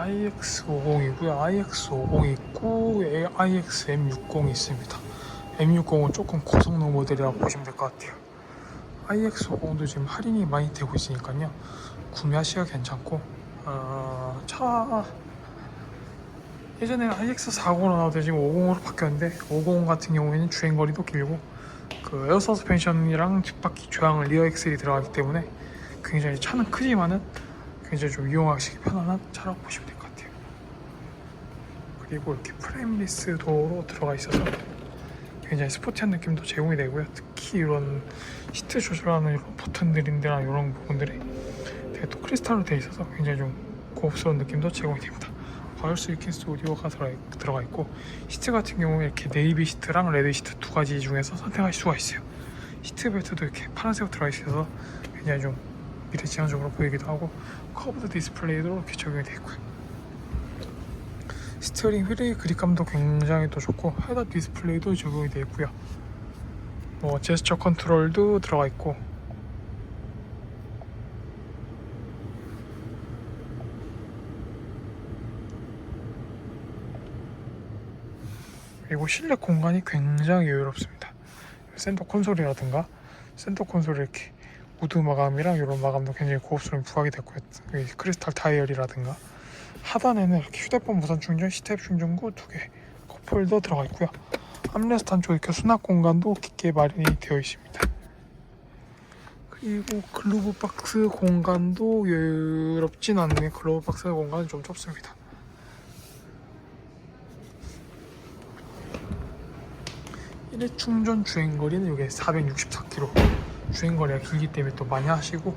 IX50이고요. IX50 있고 IXM60이 있습니다. M60은 조금 고성능 모델이라고 보시면 될 것 같아요. IX50도 지금 할인이 많이 되고 있으니까요. 구매하시기가 괜찮고 어, 차 예전에 IX40으로 나왔는데 지금 50으로 바뀌었는데 50 같은 경우에는 주행거리도 길고 그 에어 서스펜션이랑 뒷바퀴 조향 리어 엑셀이 들어가기 때문에 굉장히 차는 크지만은 굉장히 좀 이용하시기 편안한 차라고 보시면 될 것 같아요. 그리고 이렇게 프레임리스 도어로 들어가 있어서 굉장히 스포티한 느낌도 제공이 되고요. 특히 이런 시트 조절하는 이런 버튼들인데나 이런 부분들이 되게 또 크리스탈로 되어 있어서 굉장히 좀 고급스러운 느낌도 제공이 됩니다. 바이오스 위킨스 오디오가 들어가, 있고 시트 같은 경우에 이렇게 네이비 시트랑 레드 시트 두 가지 중에서 선택할 수가 있어요. 시트 벨트도 이렇게 파란색으로 들어가 있어서 굉장히 좀 미래지향적으로 보이기도 하고 커브드 디스플레이도 이렇게 적용이 되어 있고요. 스티어링 휠의 그립감도 굉장히 또 좋고 헤더 디스플레이도 적용이 되어 있고요. 뭐 제스처 컨트롤도 들어가 있고 그리고 실내 공간이 굉장히 여유롭습니다. 센터 콘솔이라든가 센터 콘솔 이렇게 우드 마감이랑 이런 마감도 굉장히 고급스러운 부각이 됐고요. 이 크리스탈 다이얼이라든가 하단에는 이렇게 휴대폰 무선 충전, 스텝 충전구 두 개, 컵홀더 들어가 있고요. 암레스트 한쪽 이렇게 수납 공간도 깊게 마련이 되어 있습니다. 그리고 글로브 박스 공간도 여유롭진 않네. 글로브 박스 공간은 좀 좁습니다. 일회 충전 주행 거리는 이게 464km 주행거리가 길기 때문에 또 많이 하시고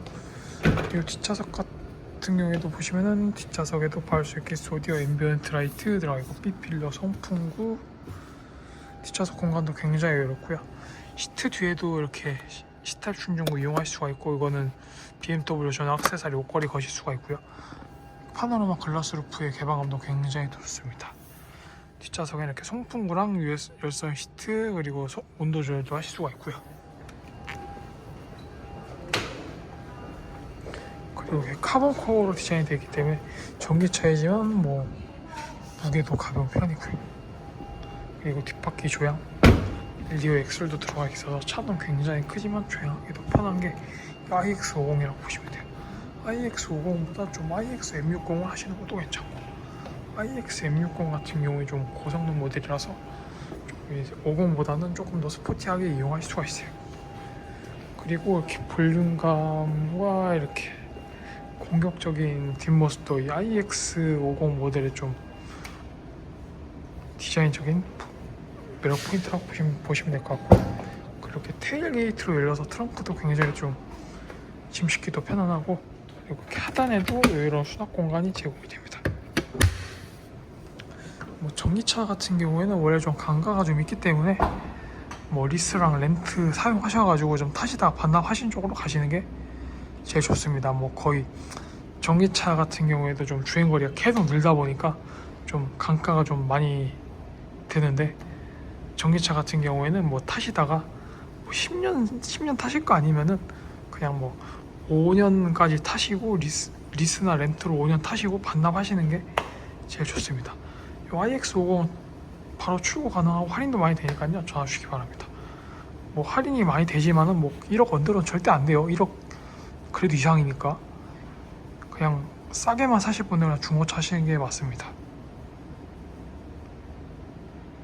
그리고 뒷좌석 같은 경우에도 보시면은 뒷좌석에도 바울수 있게 오디오 앰비언트 라이트 들어가 있고 B필러 송풍구 뒷좌석 공간도 굉장히 여유롭고요. 시트 뒤에도 이렇게 시- 시탑 충전구 이용할 수가 있고 이거는 BMW 전용 액세서리 옷걸이 거실 수가 있고요. 파노라마 글라스 루프의 개방감도 굉장히 좋습니다. 뒷좌석에 이렇게 송풍구랑 열선 시트 그리고 소- 온도 조절도 하실 수가 있고요. 이게 카본 코어로 디자인이 되기 때문에 전기차이지만 뭐 무게도 가벼운 편이고요. 그리고 뒷바퀴 조향 리오 엑셀도 들어가 있어서 차는 굉장히 크지만 조향하기도 편한 게 iX50이라고 보시면 돼요. iX50보다 좀 iX M60을 하시는 것도 괜찮고 iX M60 같은 경우에 좀 고성능 모델이라서 50보다는 조금 더 스포티하게 이용할 수가 있어요. 그리고 이렇게 볼륨감과 이렇게 공격적인 뒷모습도 이 iX50 모델의 좀 디자인적인 매력 포인트라고 보시면, 보시면 될 것 같고 그렇게 테일게이트로 열려서 트렁크도 굉장히 좀 짐 싣기도 편안하고 그리고 하단에도 이런 수납 공간이 제공이 됩니다. 뭐 전기차 같은 경우에는 원래 좀 강가가 좀 있기 때문에 뭐 리스랑 렌트 사용하셔가지고 좀 타시다가 반납하신 쪽으로 가시는 게 제일 좋습니다. 뭐 거의 전기차 같은 경우에도 좀 주행거리가 계속 늘다 보니까 좀 강가가 좀 많이 되는데 전기차 같은 경우에는 뭐 타시다가 뭐 10년 10년 타실 거 아니면은 그냥 뭐 5년까지 타시고 리스 리스나 렌트로 5년 타시고 반납하시는 게 제일 좋습니다. 이 IX50 바로 출고 가능하고 할인도 많이 되니까요. 전화 주시기 바랍니다. 뭐 할인이 많이 되지만은 뭐 1억 언더는 절대 안 돼요. 1억 그래도 이상이니까 그냥 싸게만 사실 분들은 중고차 하시는 게 맞습니다.